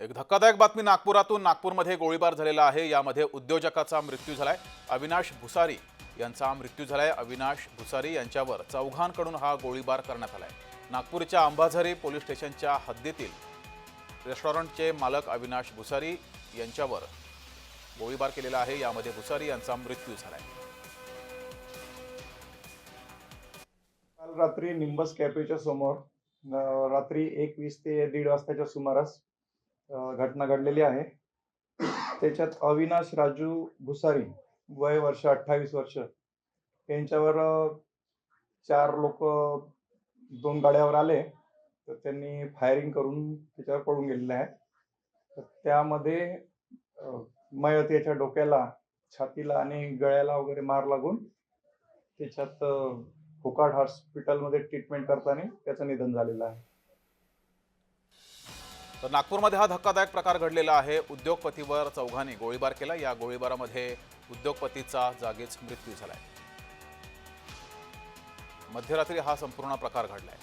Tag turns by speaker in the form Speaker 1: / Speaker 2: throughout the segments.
Speaker 1: एक धक्कादायक बातमी नागपुरातून नागपूरमध्ये गोळीबार झालेला आहे. यामध्ये उद्योजकाचा मृत्यू झालाय. अविनाश भुसारी यांचा मृत्यू झालाय. अविनाश भुसारी यांच्यावर चौघांकडून हा गोळीबार करण्यात आलाय. नागपूरच्या अंबाझरी पोलीस स्टेशनच्या हद्दीतील रेस्टॉरंटचे मालक अविनाश भुसारी यांच्यावर गोळीबार केलेला आहे. यामध्ये भुसारी यांचा मृत्यू झालाय.
Speaker 2: काल रात्री निंबस कॅफेच्या समोर रात्री एक वीस ते दीड वाजताच्या सुमारास घटना घडलेली आहे. त्याच्यात अविनाश राजू भुसारी वय वर्ष अठ्ठावीस वर्ष. यांच्यावर चार लोक दोन गाड्यावर आले. तर त्यांनी फायरिंग करून त्याच्यावर पळून गेलेले आहे तर त्यामध्ये मयत याच्या डोक्याला छातीला आणि गळ्याला वगैरे मार लागून त्याच्यात फुकाट हॉस्पिटलमध्ये ट्रीटमेंट करताना त्याचं निधन झालेलं आहे.
Speaker 1: तर नागपूरमध्ये हा धक्कादायक प्रकार घडलेला आहे. उद्योगपतीवर चौघांनी गोळीबार केला. या गोळीबारामध्ये उद्योगपतीचा जागीच मृत्यू झालाय. मध्यरात्री हा संपूर्ण प्रकार घडलाय.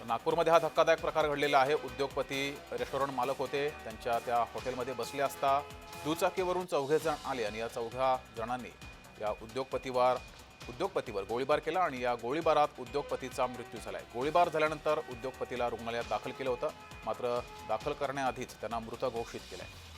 Speaker 1: तर नागपूरमध्ये हा धक्कादायक प्रकार घडलेला आहे. उद्योगपती रेस्टॉरंट मालक होते. त्यांच्या त्या हॉटेलमध्ये बसले असता दुचाकीवरून चौघे जण आले आणि या चौघा जणांनी या उद्योगपतीवर उद्योगपतीवर गोळीबार केला आणि या गोळीबारात उद्योगपतीचा मृत्यू झालाय. गोळीबार झाल्यानंतर उद्योगपतीला रुग्णालयात दाखल केलं होतं. मात्र दाखल करण्याआधीच त्यांना मृत घोषित केलं आहे